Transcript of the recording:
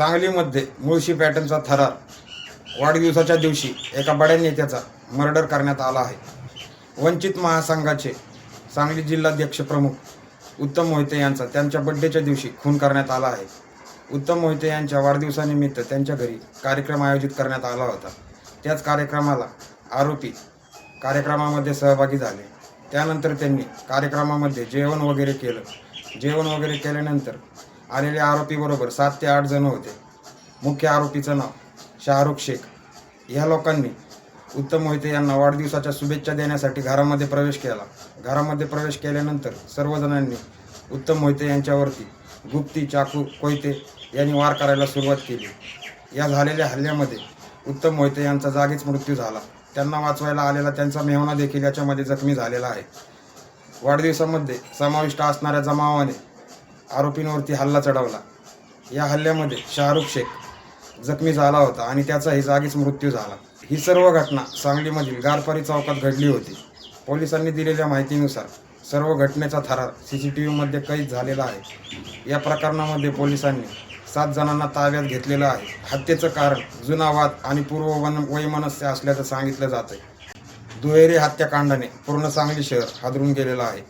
सांगलीमध्ये मुळशी पॅटर्नचा थरार वाढदिवसाच्या दिवशी एका बड्या नेत्याचा मर्डर करण्यात आला आहे. वंचित महासंघाचे सांगली जिल्हाध्यक्ष प्रमुख उत्तम मोहिते यांचा त्यांच्या बड्डेच्या दिवशी खून करण्यात आला आहे. उत्तम मोहिते यांच्या वाढदिवसानिमित्त त्यांच्या घरी कार्यक्रम आयोजित करण्यात आला होता. त्याच कार्यक्रमाला आरोपी कार्यक्रमामध्ये सहभागी झाले. त्यानंतर त्यांनी कार्यक्रमामध्ये जेवण वगैरे केलं. जेवण वगैरे केल्यानंतर आलेल्या आरोपीबरोबर सात ते आठ जण होते. मुख्य आरोपीचं नाव शाहरुख शेख. ह्या लोकांनी उत्तम मोहिते यांना वाढदिवसाच्या शुभेच्छा देण्यासाठी घरामध्ये प्रवेश केला. घरामध्ये प्रवेश केल्यानंतर सर्वजणांनी उत्तम मोहिते यांच्यावरती गुप्ती चाकू कोयते यांनी वार करायला सुरुवात केली. या झालेल्या हल्ल्यामध्ये उत्तम मोहिते यांचा जागीच मृत्यू झाला. त्यांना वाचवायला आलेला त्यांचा मेहना देखील याच्यामध्ये जखमी झालेला आहे. वाढदिवसामध्ये समाविष्ट असणाऱ्या जमावाने आरोपींवरती हल्ला चढवला. या हल्ल्यामध्ये शाहरुख शेख जखमी झाला होता आणि त्याचाही जागीच मृत्यू झाला. ही सर्व घटना सांगलीमधील गारपारी चौकात घडली होती. पोलिसांनी दिलेल्या माहितीनुसार सर्व घटनेचा थरार सी सी टी व्हीमध्ये कैद झालेला आहे. या प्रकरणामध्ये पोलिसांनी सात जणांना ताब्यात घेतलेलं आहे. हत्येचं कारण जुना वाद आणि पूर्व वन वैमनस्य असल्याचं सांगितलं जात आहे दुहेरी हत्याकांडाने पूर्ण सांगली शहर हादरून गेलेलं आहे.